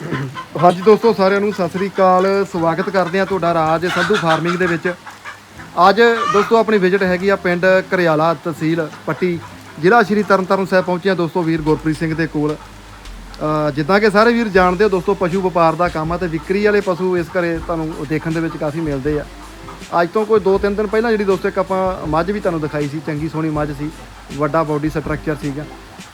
ਹਾਂਜੀ ਦੋਸਤੋ, ਸਾਰਿਆਂ ਨੂੰ ਸਤਿ ਸ੍ਰੀ ਅਕਾਲ। ਸਵਾਗਤ ਕਰਦੇ ਆ ਤੁਹਾਡਾ ਰਾਜ ਸੰਧੂ ਫਾਰਮਿੰਗ ਦੇ ਵਿੱਚ। ਅੱਜ ਦੋਸਤੋ, ਆਪਣੀ ਵਿਜ਼ਿਟ ਹੈਗੀ ਆ ਪਿੰਡ ਕਰਿਆਲਾ ਤਹਿਸੀਲ ਪੱਟੀ। ਜ਼ਿਲ੍ਹਾ ਸ਼੍ਰੀ ਤਰਨਤਾਰਨ ਸਾਹਿਬ ਪਹੁੰਚੇ ਆ ਦੋਸਤੋ, ਵੀਰ ਗੁਰਪ੍ਰੀਤ ਸਿੰਘ ਦੇ ਕੋਲ। ਜਿੱਦਾਂ ਕਿ ਸਾਰੇ ਵੀਰ ਜਾਣਦੇ ਹੋ ਦੋਸਤੋ, ਪਸ਼ੂ ਵਪਾਰ ਦਾ ਕੰਮ ਆ ਤੇ ਵਿਕਰੀ ਵਾਲੇ ਪਸ਼ੂ ਇਸ ਘਰੇ ਤੁਹਾਨੂੰ ਦੇਖਣ ਦੇ ਵਿੱਚ ਕਾਫੀ ਮਿਲਦੇ ਆ। ਅੱਜ ਤੋਂ ਕੋਈ 2-3 ਦਿਨ ਪਹਿਲਾਂ ਜਿਹੜੀ ਦੋਸਤੋ ਇੱਕ ਆਪਾਂ ਮੱਝ ਵੀ ਤੁਹਾਨੂੰ ਦਿਖਾਈ ਸੀ, ਚੰਗੀ ਸੋਹਣੀ ਮੱਝ ਸੀ, ਵੱਡਾ ਬਾਡੀ ਸਟਰਕਚਰ ਸੀਗਾ।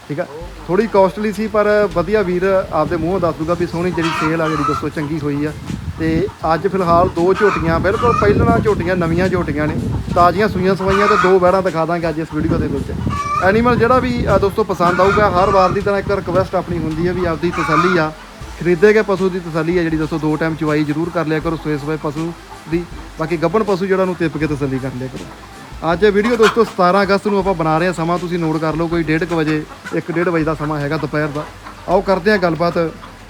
ਠੀਕ ਆ? ਥੋੜੀ ਕਾਸਟਲੀ ਸੀ ਪਰ ਵਧੀਆ ਵੀਰ ਆਪਦੇ ਮੂੰਹੋਂ ਦੱਸ ਦੂਗਾ ਵੀ ਸੋਹਣੀ ਜਿਹੜੀ ਸੇਲ ਆ ਜਿਹੜੀ ਦੋਸਤੋ ਚੰਗੀ ਹੋਈ ਆ। ਤੇ ਅੱਜ ਫਿਲਹਾਲ ਦੋ ਝੋਟੀਆਂ ਬਿਲਕੁਲ ਪਹਿਲਾਂ ਝੋਟੀਆਂ ਨਵੀਆਂ ਝੋਟੀਆਂ ਨੇ। ਤਾਜ਼ੀਆਂ ਸੂਈਆਂ ਸਵਾਈਆਂ ਤੇ ਦੋ ਬੈੜਾਂ ਦਿਖਾ ਦਾਂਗੇ ਅੱਜ ਇਸ ਵੀਡੀਓ ਦੇ ਵਿੱਚ। ਐਨੀਮਲ ਜਿਹੜਾ ਵੀ ਅ, ਦੋਸਤੋ ਪਸੰਦ ਆਊਗਾ ਹਰ ਵਾਰ ਦੀ ਤਰ੍ਹਾਂ ਇੱਕ ਰਿਕਵੈਸਟ ਆਪਣੀ ਹੁੰਦੀ ਹੈ ਵੀ ਆਪਦੀ ਤਸੱਲੀ ਆ। ਖਰੀਦੇ ਗਏ ਪਸ਼ੂ ਦੀ ਤਸੱਲੀ ਆ ਜਿਹੜੀ ਦੋਸਤੋ ਦੋ ਟਾਈਮ ਚਵਾਈ ਜ਼ਰੂਰ ਕਰ ਲਿਆ ਕਰੋ ਸਵੇਰੇ ਸਵੇਰੇ ਪਸ਼ੂ ਦੀ। ਬਾਕੀ ਗੱਭਣ ਪਸ਼ੂ ਜਿਹੜਾ ਨੂੰ ਤਿੱਪ ਕੇ ਤਸੱਲੀ ਕਰ ਲਿਆ ਕਰੋ। ਅੱਜ ਇਹ ਵੀਡੀਓ ਦੋਸਤੋ 17 ਅਗਸਤ ਨੂੰ ਆਪਾਂ ਬਣਾ ਰਹੇ ਹਾਂ ਸਮਾਂ। ਤੁਸੀਂ ਨੋਟ ਕਰ ਲਓ ਕੋਈ 1:30 ਵਜੇ 1:30 ਵਜੇ ਦਾ ਸਮਾਂ ਹੈਗਾ ਦੁਪਹਿਰ ਦਾ। ਆਓ ਕਰਦੇ ਹਾਂ ਗੱਲਬਾਤ।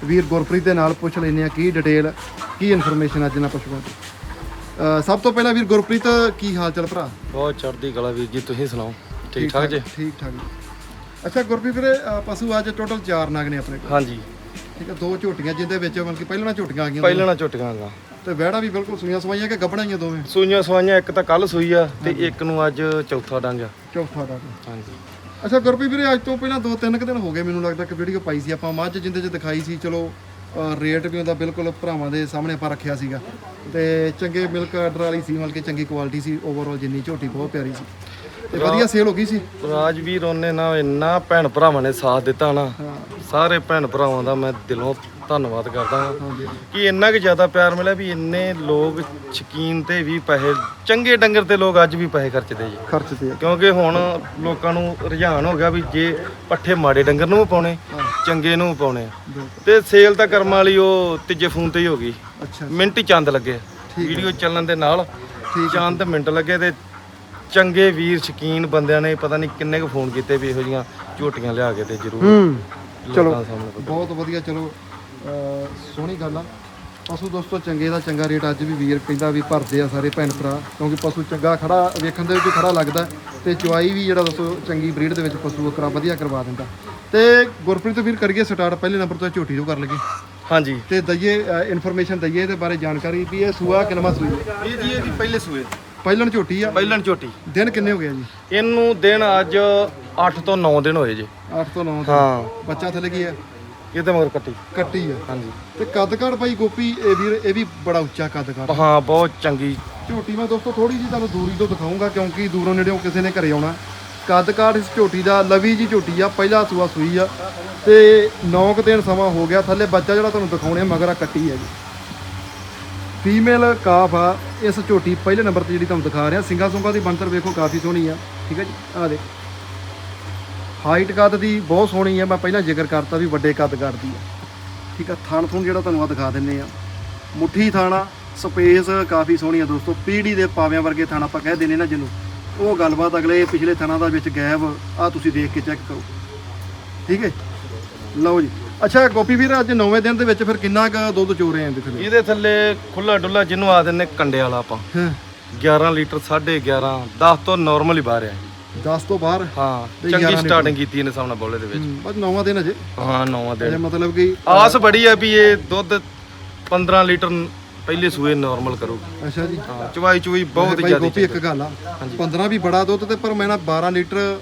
ਵੀਰ ਗੁਰਪ੍ਰੀਤ ਦੇ ਨਾਲ ਪੁੱਛ ਲੈਂਦੇ ਹਾਂ ਕੀ ਡਿਟੇਲ ਕੀ ਇਨਫੋਰਮੇਸ਼ਨ ਅੱਜ ਇਹਨਾਂ ਪਸ਼ੂਆਂ ਦੀ ਸਭ ਤੋਂ ਪਹਿਲਾਂ ਵੀਰ ਗੁਰਪ੍ਰੀਤ ਕੀ ਹਾਲ ਚਾਲ ਭਰਾ? ਬਹੁਤ ਚੜ੍ਹਦੀ ਕਲਾ ਵੀਰ ਜੀ ਤੁਸੀਂ ਸੁਣਾਓ? ਠੀਕ ਠਾਕ ਜੀ? ਠੀਕ ਠਾਕ। ਅੱਛਾ ਗੁਰਪ੍ਰੀਤ ਵੀਰੇ ਪਸ਼ੂ ਅੱਜ ਟੋਟਲ 4 ਨਗ ਨੇ ਆਪਣੇ ਕੋਲ। ਹਾਂਜੀ। ਠੀਕ ਹੈ ਦੋ ਝੋਟੀਆਂ ਜਿੰਦੇ ਵਿੱਚ ਮਤਲਬ ਕਿ ਪਹਿਲਾਂ ਝੋਟੀਆਂ ਆ ਗਈਆਂ ਪਹਿਲਾਂ ਝੁੱਟੀਆਂ ਗਾ ਤੇ ਵਿਹੜਾ ਵੀ ਬਿਲਕੁਲ ਸੂਈਆਂ ਸਵਾਈਆਂ ਕਿ ਗੱਬੜਾਂ ਹੀ ਆ ਦੋਵੇਂ? ਸੂਈਆਂ ਸਵਾਈਆਂ ਇੱਕ ਤਾਂ ਕੱਲ ਸੂਈ ਆ ਤੇ ਇੱਕ ਨੂੰ ਅੱਜ ਚੌਥਾ ਡੰਗ ਆ। ਚੌਥਾ ਦਾ ਹਾਂਜੀ। ਅੱਛਾ ਗੁਰਪ੍ਰੀਤ ਵੀਰੇ ਅੱਜ ਤੋਂ ਪਹਿਲਾਂ ਦੋ ਤਿੰਨ ਕੁ ਦਿਨ ਹੋ ਗਏ ਮੈਨੂੰ ਲੱਗਦਾ ਕਿ ਵੀਡੀਓ ਪਾਈ ਸੀ ਆਪਾਂ ਮੱਝ ਜਿੰਦੇ 'ਚ ਦਿਖਾਈ ਸੀ ਚਲੋ ਅ, ਰੇਟ ਵੀ ਉਹਦਾ ਬਿਲਕੁਲ ਭਰਾਵਾਂ ਦੇ ਸਾਹਮਣੇ ਆਪਾਂ ਰੱਖਿਆ ਸੀਗਾ। ਤੇ ਚੰਗੇ ਮਿਲਕ ਆਰਡਰ ਵਾਲੀ ਸੀ ਮਤਲਬ ਕਿ ਚੰਗੀ ਕੁਆਲਿਟੀ ਸੀ ਓਵਰਆਲ ਜਿੰਨੀ ਝੋਟੀ ਬਹੁਤ ਪਿਆਰੀ ਸੀ। ਤੇ ਵਧੀਆ ਸੇਲ ਹੋ ਗਈ ਸੀ? ਰਾਜਵੀਰ ਉਹਨੇ ਨਾ ਇੰਨਾ ਭੈਣ ਭਰਾਵਾਂ ਨੇ ਸਾਥ ਦਿੱਤਾ ਨਾ ਸਾਰੇ ਭੈਣ ਭਰਾਵਾਂ ਦਾ ਮੈਂ ਦਿਲੋਂ ਧੰਨਵਾਦ ਕਰਦਾ ਕਿ ਇੰਨਾ ਕਿ ਜ਼ਿਆਦਾ ਪਿਆਰ ਮਿਲਿਆ ਵੀ ਇੰਨੇ ਲੋਕ ਸ਼ਕੀਨ ਤੇ ਵੀ ਪੈਸੇ ਚੰਗੇ ਡੰਗਰ ਤੇ ਲੋਕ ਅੱਜ ਵੀ ਪੈਸੇ ਖਰਚਦੇ ਜੀ। ਖਰਚ ਤੇ ਆ। ਕਿਉਂਕਿ ਹੁਣ ਲੋਕਾਂ ਨੂੰ ਰੁਝਾਨ ਹੋ ਗਿਆ ਵੀ ਜੇ ਪੱਠੇ ਮਾੜੇ ਡੰਗਰ ਨੂੰ ਵੀ ਪਾਉਣੇ ਚੰਗੇ ਨੂੰ ਵੀ ਪਾਉਣੇ। ਤੇ ਸੇਲ ਤਾਂ ਕਰਮ ਵਾਲੀ ਉਹ ਤੀਜੇ ਫੋਨ ਤੇ ਹੀ ਹੋ ਗਈ। ਅੱਛਾ। ਮਿੰਟ ਹੀ ਚੰਦ ਲੱਗੇ। ਵੀਡੀਓ ਚੱਲਣ ਦੇ ਨਾਲ ਚੰਦ ਮਿੰਟ ਲੱਗੇ ਤੇ ਚੰਗੇ ਵੀਰ ਸ਼ਕੀਨ ਬੰਦਿਆਂ ਨੇ ਪਤਾ ਨਹੀਂ ਕਿੰਨੇ ਕੁ ਫੋਨ ਕੀਤੇ ਵੀ ਇਹੋ ਜੀਆਂ ਝੋਟੀਆਂ ਲਿਆ ਕੇ ਤੇ ਜ਼ਰੂਰ ਚਲੋ ਬਹੁਤ ਵਧੀਆ ਚਲੋ। ਸੋਹਣੀ ਗੱਲ ਆ। ਪਸ਼ੂ ਦੋਸਤੋ ਚੰਗੇ ਦਾ ਚੰਗਾ ਰੇਟ ਅੱਜ ਵੀ ਵੀਰ ਕਹਿੰਦਾ ਵੀ ਭਰਦੇ ਆ ਸਾਰੇ ਭੈਣ ਭਰਾ ਕਿਉਂਕਿ ਪਸ਼ੂ ਚੰਗਾ ਖੜਾ ਵੇਖਣ ਦੇ ਵਿੱਚ ਖੜਾ ਲੱਗਦਾ ਤੇ ਚੁਆਈ ਵੀ ਜਿਹੜਾ ਦੋਸਤੋ ਚੰਗੀ ਬਰੀਡ ਦੇ ਵਿੱਚ ਪਸ਼ੂ ਕਰਾ ਵਧੀਆ ਕਰਵਾ ਦਿੰਦਾ। ਤੇ ਗੁਰਪ੍ਰੀਤ ਵੀਰ ਕਰੀਏ ਸਟਾਰਟ ਪਹਿਲੇ ਨੰਬਰ ਤੋਂ ਝੋਟੀ ਤੋਂ ਕਰ ਲਈਏ। ਹਾਂਜੀ। ਤੇ ਦਈਏ ਇਨਫੋਰਮੇਸ਼ਨ ਦਈਏ ਇਹਦੇ ਬਾਰੇ ਜਾਣਕਾਰੀ ਵੀ ਇਹ ਸੂਆ ਕਿਨਵਾ ਸੂਈ? ਇਹ ਜੀ ਇਹਦੀ ਪਹਿਲੇ ਸੂਏ। ਪਹਿਲਣ ਝੋਟੀ ਆ। ਪਹਿਲਣ ਝੋਟੀ। ਦਿਨ ਕਿੰਨੇ ਹੋ ਗਏ ਜੀ? ਇਹਨੂੰ ਦਿਨ ਅੱਜ 8 ਤੋਂ 9 ਦਿਨ ਹੋਏ ਜੀ। 8 ਤੋਂ 9 ਹਾਂ। ਬੱਚਾ ਥੱਲੇ ਕੀ ਹੈ? ਇਹ ਤੇ ਮਗਰ ਕੱਟੀ। ਕੱਟੀ ਆ। ਹਾਂਜੀ। ਤੇ ਕੱਦ ਕਾਠ ਭਾਈ ਗੋਪੀ ਇਹ ਵੀਰ ਇਹ ਵੀ ਬੜਾ ਉੱਚਾ ਕੱਦ ਕਾਠ। ਹਾਂ ਬਹੁਤ ਚੰਗੀ। ਝੋਟੀ ਮੈਂ ਦੋਸਤੋ ਥੋੜੀ ਜੀ ਤੁਹਾਨੂੰ ਦੂਰੀ ਤੋਂ ਦਿਖਾਉਂਗਾ ਕਿਉਂਕਿ ਦੂਰੋਂ ਨੇੜਿਓਂ ਕਿਸੇ ਨੇ ਘਰੇ ਆਉਣਾ। ਕੱਦ ਕਾਠ ਇਸ ਝੋਟੀ ਦਾ ਲਵੀ ਜੀ ਝੋਟੀ ਆ ਪਹਿਲਾ ਸੂਆ ਸੂਈ ਆ। ਤੇ 9 ਕੁ ਦਿਨ ਸਮਾਂ ਹੋ ਗਿਆ ਥੱਲੇ ਬੱਚਾ ਜਿਹੜਾ ਤੁਹਾਨੂੰ ਦਿਖਾਉਣੇ ਆ ਮਗਰ ਆ ਕੱਟੀ ਹੈ ਜੀ। ਫੀਮੇਲ ਕਾਫ ਆ ਇਸ ਝੋਟੀ ਪਹਿਲੇ ਨੰਬਰ ਤੇ ਜਿਹੜੀ ਤੁਹਾਨੂੰ ਦਿਖਾ ਰਿਹਾ ਸਿੰਗਾ ਸੁੰਗਾ ਦੀ ਬਣਤਰ ਵੇਖੋ ਕਾਫੀ ਸੋਹਣੀ ਆ। ਠੀਕ ਹੈ ਜੀ ਆ ਦੇ ਹਾਈਟ ਕੱਦ ਦੀ ਬਹੁਤ ਸੋਹਣੀ ਆ ਮੈਂ ਪਹਿਲਾਂ ਜ਼ਿਕਰ ਕਰਤਾ ਵੀ ਵੱਡੇ ਕੱਦ ਕਰਦੀ ਆ। ਠੀਕ ਆ ਥਣ ਥੁਣ ਜਿਹੜਾ ਤੁਹਾਨੂੰ ਆ ਦਿਖਾ ਦਿੰਨੇ ਆ। ਮੁੱਠੀ ਥਾਣਾ ਸਪੇਸ ਕਾਫੀ ਸੋਹਣੀ ਆ ਦੋਸਤੋ ਪੀੜੀ ਦੇ ਪਾਵਿਆਂ ਵਰਗੇ ਥਾਣਾ ਆਪਾਂ ਕਹਿ ਦਿੰਨੇ ਨਾ ਜਿਹਨੂੰ। ਉਹ ਗੱਲਬਾਤ ਅਗਲੇ ਪਿਛਲੇ ਥਾਣਾ ਦਾ ਵਿੱਚ ਗੈਪ ਆ ਤੁਸੀਂ ਦੇਖ ਕੇ ਚੈੱਕ ਕਰੋ। ਠੀਕ ਹੈ? ਲਓ ਜੀ। ਅੱਛਾ ਗੋਪੀ ਵੀਰ ਅੱਜ 9ਵੇਂ ਦਿਨ ਦੇ ਵਿੱਚ ਫਿਰ ਕਿੰਨਾ ਕੁ ਦੁੱਧ ਚੋ ਰਹੇ ਆਂ ਇਹਦੇ ਥੱਲੇ? ਇਹਦੇ ਥੱਲੇ ਖੁੱਲਾ ਡੁੱਲਾ ਜਿਹਨੂੰ ਆ ਦਿੰਦੇ ਕੰਡੇ ਵਾਲਾ ਆਪਾਂ। ਹਾਂ। 11 ਲੀਟਰ 11.5 10 ਤੋਂ ਨਾਰਮਲ ਹੀ ਬਾਹਰ ਆ 10 ਤੋਂ ਬਾਹਰ ਹਾਂ ਤੇ ਚੰਗੀ 11 ਸਟਾਰਟਿੰਗ ਕੀਤੀ ਇਹਨੇ ਸਾਹਮਣੇ ਬੋਲੇ ਦੇ ਵਿੱਚ। ਬਸ 9ਵਾਂ ਦਿਨ ਅਜੇ। ਹਾਂ ਨੌਵਾਂ ਅਜੇ ਦਿਨ ਮਤਲਬ ਕਿ ਆਸ ਬੜੀ ਆ ਵੀ ਇਹ ਦੁੱਧ 15 ਲੀਟਰ ਪਹਿਲੇ ਸੂਏ ਨਾਰਮਲ ਕਰੂਗਾ ਅੱਛਾ ਜੀ। ਹਾਂ ਚਵਾਈ ਚੁਈ ਬਹੁਤ ਜ਼ਿਆਦਾ ਗੋਪੀ ਇੱਕ ਗੱਲ ਆ 15 ਵੀ ਬੜਾ ਦੁੱਧ ਤੇ ਪਰ ਮੈਂ ਨਾ 12 ਲੀਟਰ